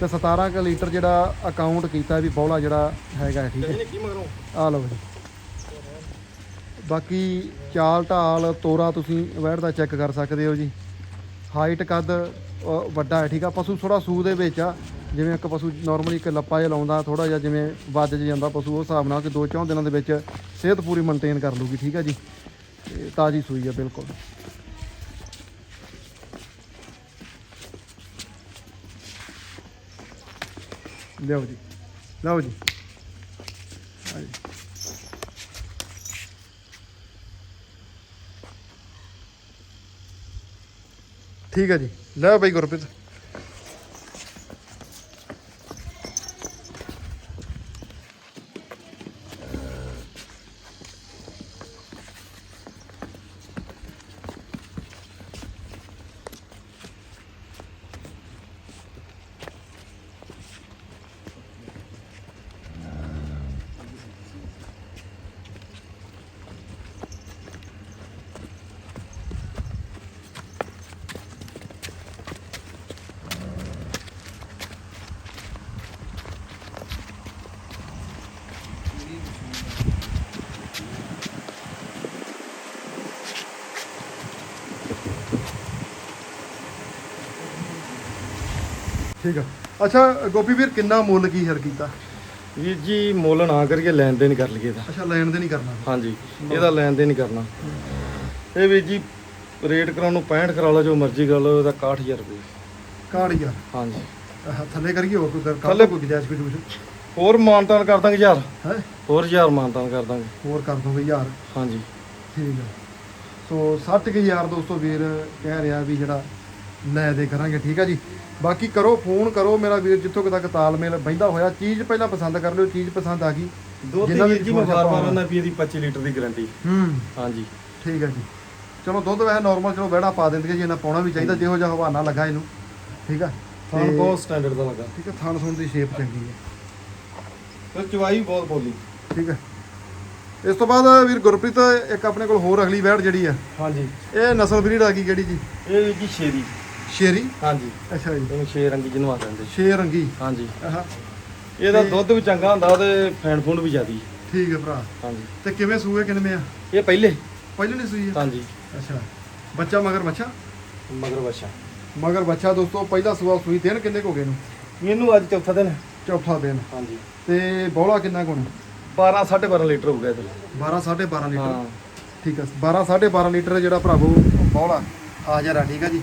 ਤੇ 17 ਕ ਲੀਟਰ ਜਿਹੜਾ ਅਕਾਊਂਟ ਕੀਤਾ ਵੀ ਬੌਲਾ ਜਿਹੜਾ ਹੈਗਾ ਠੀਕ ਹੈ। ਆ ਲਓ ਜੀ। ਬਾਕੀ ਚਾਲ ਢਾਲ ਤੋਰਾ ਤੁਸੀਂ ਵੈੜ ਦਾ ਚੈੱਕ ਕਰ ਸਕਦੇ ਹੋ ਜੀ। ਹਾਈਟ ਕੱਦ ਵੱਡਾ ਹੈ, ਠੀਕ ਆ? ਪਸ਼ੂ ਥੋੜਾ ਸੂ ਦੇ ਵਿੱਚ ਆ। ਜਿਵੇਂ ਇੱਕ ਪਸ਼ੂ ਨਾਰਮਲੀ ਇੱਕ ਲੱਪਾ ਜਿਹਾ ਲਾਉਂਦਾ ਥੋੜਾ ਜਿਹਾ ਜਿਵੇਂ ਵੱਜ ਜਾਂਦਾ ਪਸ਼ੂ, ਉਸ ਹਿਸਾਬ ਨਾਲ ਕਿ ਦੋ ਚੌਂ ਦਿਨਾਂ ਦੇ ਵਿੱਚ ਸਿਹਤ ਪੂਰੀ ਮੇਨਟੇਨ ਕਰ ਲੂਗੀ ਠੀਕ ਆ ਜੀ? ਤਾਜੀ ਸੂਈ ਆ, ਬਿਲਕੁਲ। ਲਿਆਓ ਜੀ। ਲਓ ਜੀ ਆ ਜੀ ਠੀਕ ਹੈ ਜੀ। ਲੈ ਬਈ ਗੁਰਪ੍ਰੀਤ। ਠੀਕ ਆ। ਅੱਛਾ ਗੋਪੀ ਵੀਰ ਕਿੰਨਾ ਮੁੱਲ ਕੀ ਹਰ ਕੀਤਾ? ਵੀਰ ਜੀ ਮੁੱਲ ਨਾ ਕਰਕੇ ਲੈਣ ਦੇਣ ਕਰ ਲਈਏ ਦਾ ਅੱਛਾ ਲੈਣ ਦੇ ਨਹੀਂ ਕਰਨਾ। ਹਾਂਜੀ ਇਹਦਾ ਲੈਣ ਦੇਣ ਨਹੀਂ ਕਰਨਾ। ਇਹ ਵੀਰ ਜੀ ਰੇਟ ਕਰਾਉਣ ਨੂੰ 65 ਕਰਾ ਲਓ ਜੋ ਮਰਜ਼ੀ ਕਰ ਲਓ ਇਹਦਾ 61000 ਰੁਪਏ। ਕਾੜ ਯਾਰ ਹਾਂਜੀ। ਆਹ ਥੱਲੇ ਕਰੀਏ ਹੋਰ ਕੋਈ ਕਰ ਥੱਲੇ- ਕੋਈ ਗੁਜਾਇਸ਼ ਕੋਈ ਜੂਸ ਹੋਰ ਮਾਨਤਾਨ ਕਰ ਦਾਂਗੇ ਯਾਰ ਹੈ? ਹੋਰ ਯਾਰ ਮਾਨਤਾਨ ਕਰ ਦਾਂਗੇ। ਹੋਰ ਕਰ ਦੋਗੇ ਯਾਰ ਹਾਂਜੀ। ਠੀਕ ਆ। ਸੋ 60000 ਦੋਸਤੋ ਵੀਰ ਕਹਿ ਰਿਹਾ ਵੀ ਜਿਹੜਾ ਲੈ ਦੇ ਕਰਾਂਗੇ ਠੀਕ ਆ ਜੀ। ਬਾਕੀ ਕਰੋ ਫੋਨ ਕਰੋ ਮੇਰਾ ਵੀਰ ਜਿੱਥੋਂ ਤੱਕ ਤਾਲਮੇਲ ਬੈਂਦਾ ਹੋਇਆ। ਚੀਜ਼ ਪਹਿਲਾਂ ਪਸੰਦ ਕਰ ਲਿਓ ਚੀਜ਼ ਪਸੰਦ ਆ ਗਈ। ਦੀ ਵੀ ਵੀਰ ਜੀ ਮੈਂ ਛੋਟਾ ਵਾਰ ਵਾਰ ਪਾਉਣਾ। ਉਹਨਾਂ ਵੀ ਇਹਦੀ 25 ਲੀਟਰ ਦੀ ਗਾਰੰਟੀ। ਹੂੰ। ਹਾਂਜੀ। ਠੀਕ ਹੈ ਜੀ। ਚਲੋ ਦੁੱਧ ਵੈਸੇ ਨਾਰਮਲ ਚਲੋ ਬਹਿੜਾ ਪਾ ਦਿੰਦੇ ਜੀ ਇਹਨਾਂ ਪਾਉਣਾ ਵੀ ਚਾਹੀਦਾ ਜਿਹੋ ਜਿਹਾ ਹਵਾਨਾ ਲੱਗਾ ਇਹਨੂੰ। ਠੀਕ ਆ? ਥਾਣ ਤੇ- ਬਹੁਤ ਸਟੈਂਡਰਡ ਦਾ ਲੱਗਾ। ਠੀਕ ਹੈ ਥਣ ਥਣ ਦੀ ਸ਼ੇਪ ਚੰਗੀ ਹੈ ਤੇ ਚਵਾਈ ਬਹੁਤ ਬੋਲੀ। ਠੀਕ ਹੈ ਇਸ ਤੋਂ ਬਾਅਦ ਵੀਰ ਗੁਰਪ੍ਰੀਤ ਇੱਕ ਆਪਣੇ ਕੋਲ ਹੋਰ ਅਗਲੀ ਵੈੜ ਜਿਹੜੀ ਆ। ਹਾਂਜੀ। ਇਹ ਨਸਲ ਬਰੀਡ ਆ ਗਈ ਕਿਹੜੀ ਜੀ? ਇਹ ਜੀ ਸ਼ੇਰੀ ਸ਼ੇਰੀ? ਹਾਂਜੀ। ਅੱਛਾ ਜੀ। ਇਹਨੂੰ ਸ਼ੇਰ ਰੰਗੀ ਜਿਹਨੂੰ ਕਹਿੰਦੇ ਸ਼ੇਰ ਰੰਗੀ। ਹਾਂਜੀ। ਆਹ। ਇਹਦਾ ਦੁੱਧ ਵੀ ਚੰਗਾ ਹੁੰਦਾ ਤੇ ਫੈਨ ਫੂਨ ਵੀ ਜ਼ਿਆਦੀ। ਠੀਕ ਹੈ ਭਰਾ। ਹਾਂਜੀ। ਤੇ ਕਿਵੇਂ ਸੂਏ ਕਿੰਨੇ ਆ? ਇਹ ਪਹਿਲੇ। ਪਹਿਲੇ ਨਹੀਂ ਸੂਈ ਆ ਹਾਂਜੀ। ਅੱਛਾ। ਬੱਚਾ ਮਗਰ ਬੱਚਾ? ਮਗਰ ਵਛਾ ਮਗਰ ਬੱਚਾ ਦੋਸਤੋ ਪਹਿਲਾ ਸੂਆ ਸੂਈ ਦਿਨ ਕਿੰਨੇ ਕੁ ਹੋ ਗਏ ਨੂੰ ਇਹਨੂੰ ਅੱਜ ਚੌਥਾ ਦਿਨ। ਚੌਥਾ ਦਿਨ। ਹਾਂਜੀ। ਤੇ ਬੌਲਾ ਕਿੰਨਾ ਕੁ 12 12.5 ਲੀਟਰ ਹੋ ਗਿਆ ਇਹਦੇ 12 12.5 ਲੀਟਰ। ਹਾਂ। ਠੀਕ ਹੈ। 12 12.5 ਲੀਟਰ ਜਿਹੜਾ ਭਰਾਵੋ ਬੌਲਾ ਹਾਜ਼ਰ ਆ ਠੀਕ ਆ ਜੀ।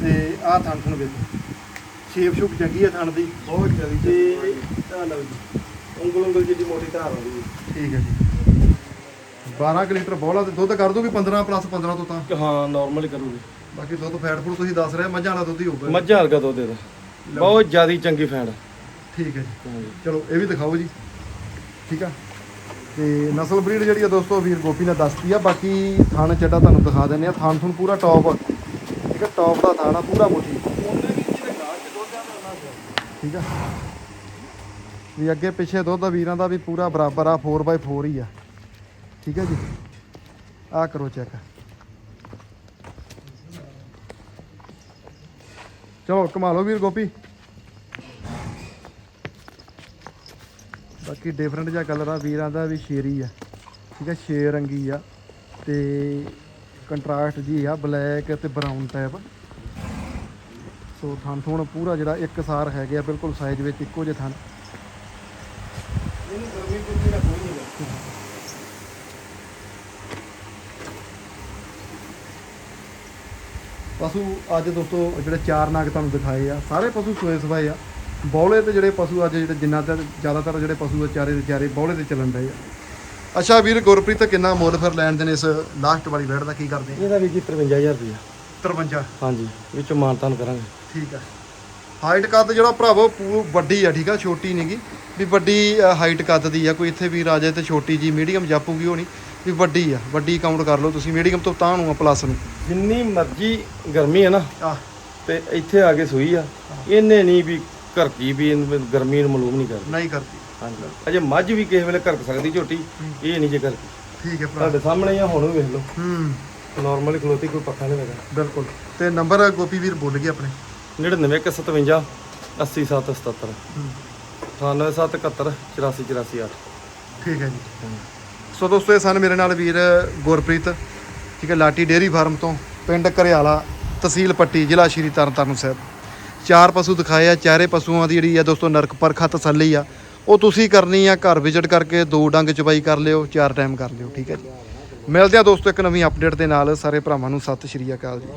ਤੇ ਆਹ ਥਣ ਥਣ ਵੇਖੋ। ਸ਼ੇਪ ਸ਼ੁਪ ਚੰਗੀ ਆ ਥਣ ਦੀ। ਬਹੁਤ ਜ਼ਿਆਦੀ ਤੇ ਆ ਲਓ ਜੀ। ਉਂਗਲ ਉਂਗਲ ਜਿੱਡੀ ਮੋਟੀ ਧਾਰ ਆਉਂਦੀ ਠੀਕ ਹੈ ਜੀ। 12 ਕੁ ਲੀਟਰ ਬੌਲਾ ਤੇ ਦੁੱਧ ਕਰ ਦੂ ਵੀ 15 ਪਲੱਸ 15 ਤੋਂ ਤਾਂ? ਹੈ ਹਾਂ ਨਾਰਮਲ ਹੀ ਕਰੂਗੀ। ਬਾਕੀ ਦੁੱਧ ਫੈਟ ਫੂਡ ਤੁਸੀਂ ਦੱਸ ਰਹੇ ਮੱਝਾਂ ਵਾਲਾ ਦੁੱਧ ਹੀ ਹੋਊਗਾ। ਮੱਝਾਂ ਹਲਕਾ ਦੁੱਧ ਇਹਦਾ। ਬਹੁਤ ਜ਼ਿਆਦੀ ਚੰਗੀ ਫੈਂਡ ਠੀਕ ਹੈ ਜੀ। ਚਲੋ ਇਹ ਵੀ ਦਿਖਾਓ ਜੀ। ਠੀਕ ਆ। ਤੇ ਨਸਲ ਬਰੀਡ ਜਿਹੜੀ ਆ ਦੋਸਤੋ ਵੀਰ ਗੋਪੀ ਨੇ ਦੱਸਤੀ ਆ। ਬਾਕੀ ਥਣ ਚੱਡਾ ਤੁਹਾਨੂੰ ਦਿਖਾ ਦਿੰਨੇ ਆ। ਥਣ ਥਣ ਪੂਰਾ ਟੌਪ ਠੀਕ ਆ ਟੌਪ ਦਾ ਥਣ ਪੂਰਾ ਮੁੱਠੀ। ਠੀਕ ਆ ਵੀ ਅੱਗੇ ਪਿੱਛੇ ਦੁੱਧ ਵੀਰਾਂ ਦਾ ਵੀ ਪੂਰਾ ਬਰਾਬਰ ਆ 4x4 ਹੀ ਆ। ਠੀਕ ਹੈ ਜੀ। ਆ ਕਰੋ ਚੈੱਕ ਚਲੋ ਕਮਾ ਵੀਰ ਗੋਪੀ। ਬਾਕੀ ਡਿਫਰੈਂਟ ਜਿਹਾ ਕਲਰ ਆ, ਵੀਰਾਂ ਦਾ ਵੀ ਸ਼ੇਰੀ ਆ। ਠੀਕ ਹੈ ਸ਼ੇਰ ਰੰਗੀ ਆ ਤੇ ਕੰਟਰਾਸਟ ਜੀ ਆ ਬਲੈਕ ਤੇ ਬਰਾਊਨ ਟਾਈਪ ਸੋ ਥਣ ਥਣ ਪੂਰਾ ਜਿਹੜਾ ਇੱਕ ਸਾਰ ਹੈਗੇ ਆ ਬਿਲਕੁਲ ਸਾਈਜ਼ ਵਿੱਚ ਇੱਕੋ ਜਿਹੇ ਥਣ। ਇਹਨੂੰ ਗਰਮੀ ਕੁੱਤੀ ਦਾ ਕੋਈ ਨਹੀਂ ਪਸ਼ੂ ਅੱਜ ਦੋਸਤੋ ਜਿਹੜੇ ਚਾਰ ਨਾਗ ਤੁਹਾਨੂੰ ਦਿਖਾਏ ਆ ਸਾਰੇ ਪਸ਼ੂ ਸੋਏ ਸਵਾਏ ਆ। ਬੌਲੇ ਤੇ ਜਿਹੜੇ ਪਸ਼ੂ ਅੱਜ ਜਿਹੜੇ ਜਿੰਨਾ ਤਰ ਜ਼ਿਆਦਾਤਰ ਜਿਹੜੇ ਪਸ਼ੂ ਆ ਚਾਰੇ ਦੇ ਚਾਰੇ ਬੌਲੇ ਤੇ ਚੱਲਣ ਡਏ ਆ। ਅੱਛਾ ਵੀਰ ਗੁਰਪ੍ਰੀਤ ਕਿੰਨਾ ਮੁੱਲ ਫਿਰ ਲੈਣ ਦੇ ਨੇ ਇਸ ਲਾਸਟ ਵਾਲੀ ਵੇੜ ਦਾ? ਕੀ ਕਰਦੇ ਇਹਦਾ ਵੀ ਜੀ 53000 ਰੁਪਇਆ। 53 ਹਾਂਜੀ ਵਿੱਚ ਮਾਨਤਾਨ ਕਰਾਂਗੇ। ਠੀਕ ਆ। ਹਾਈਟ ਕੱਦ ਜਿਹੜਾ ਭਰਾਵੋ ਪੂ ਵੱਡੀ ਆ ਠੀਕ ਆ ਛੋਟੀ ਨਹੀਂਗੀ ਵੀ ਵੱਡੀ ਹਾਈਟ ਕੱਦ ਦੀ ਆ ਕੋਈ ਇੱਥੇ ਵੀ ਰਾਜੇ ਤੇ ਛੋਟੀ ਜੀ ਮੀਡੀਅਮ ਜਾਪੂਗੀ ਹੋਣੀ ਵੀ ਵੱਡੀ ਆ ਵੱਡੀ ਕਾਊਂਟ ਕਰ ਲਓ ਤੁਸੀਂ ਮੀਡੀਅਮ ਤੋਂ ਤਾਂ ਨੂੰ ਆ ਪਲੱਸ ਨੂੰ। ਜਿੰਨੀ ਮਰਜ਼ੀ ਗਰਮੀ ਹੈ ਨਾ ਆ। ਤੇ ਇੱਥੇ ਆ ਕੇ ਸੂਈ ਆ। ਇਹਨੇ ਨਹੀਂ ਵੀ ਘਰ ਕੀ ਵੀ ਇਹਨੂੰ ਗਰਮੀ ਨੂੰ ਮਲੂਮ ਨਹੀਂ ਕਰਦੀ। ਨਹੀਂ ਕਰਦੀ। ਹਾਂਜੀ। ਅਜੇ ਮੱਝ ਵੀ ਕਿਸੇ ਵੇਲੇ ਘਰ ਸਕਦੀ ਝੋਟੀ ਇਹ ਨਹੀਂ ਜੇ ਘਰ ਠੀਕ ਹੈ ਭਰਾ। ਤੁਹਾਡੇ ਸਾਹਮਣੇ ਆ ਹੁਣ ਵੀ ਵੇਖ ਲਓ। ਹੂੰ। ਨਾਰਮਲੀ ਖਲੋਤੀ ਕੋਈ ਪੱਖਾ ਨਹੀਂ ਲੱਗਾ ਬਿਲਕੁਲ। ਤੇ ਨੰਬਰ ਗੋਪੀ ਵੀਰ ਬੋਲ ਗਏ ਆਪਣੇ। 9957 80777 ਹੂੰ। 9771 848 ਠੀਕ ਹੈ ਜੀ। ਸੋ ਦੋਸਤੋ ਇਹ ਸਨ ਮੇਰੇ ਨਾਲ ਵੀਰ ਗੁਰਪ੍ਰੀਤ ਠੀਕ ਹੈ ਲਾਟੀ ਡੇਅਰੀ ਫਾਰਮ ਤੋਂ ਪਿੰਡ ਘਰਿਆਲਾ ਤਹਿਸੀਲ ਪੱਟੀ ਜ਼ਿਲ੍ਹਾ ਸ਼੍ਰੀ ਤਰਨਤਾਰਨ ਸਾਹਿਬ। ਚਾਰ ਪਸ਼ੂ ਦਿਖਾਏ ਆ ਚਾਰੇ ਪਸ਼ੂਆਂ ਦੀ ਜਿਹੜੀ ਆ ਦੋਸਤੋ ਨਰਕ ਪਰਖਾ ਤਸੱਲੀ ਆ। ਉਹ ਤੁਸੀਂ ਕਰਨੀ ਆ, ਘਰ ਵਿਜ਼ਿਟ ਕਰਕੇ ਦੋ ਡੰਗ ਚਬਾਈ ਕਰ ਲਿਓ, ਚਾਰ ਟਾਈਮ ਕਰ ਲਿਓ, ਠੀਕ ਹੈ ਜੀ। ਮਿਲਦੇ ਆ ਦੋਸਤੋ ਇੱਕ ਨਵੀਂ ਅਪਡੇਟ ਦੇ ਨਾਲ, ਸਾਰੇ ਭਰਾਵਾਂ ਨੂੰ ਸਤਿ ਸ਼੍ਰੀ ਅਕਾਲ ਜੀ।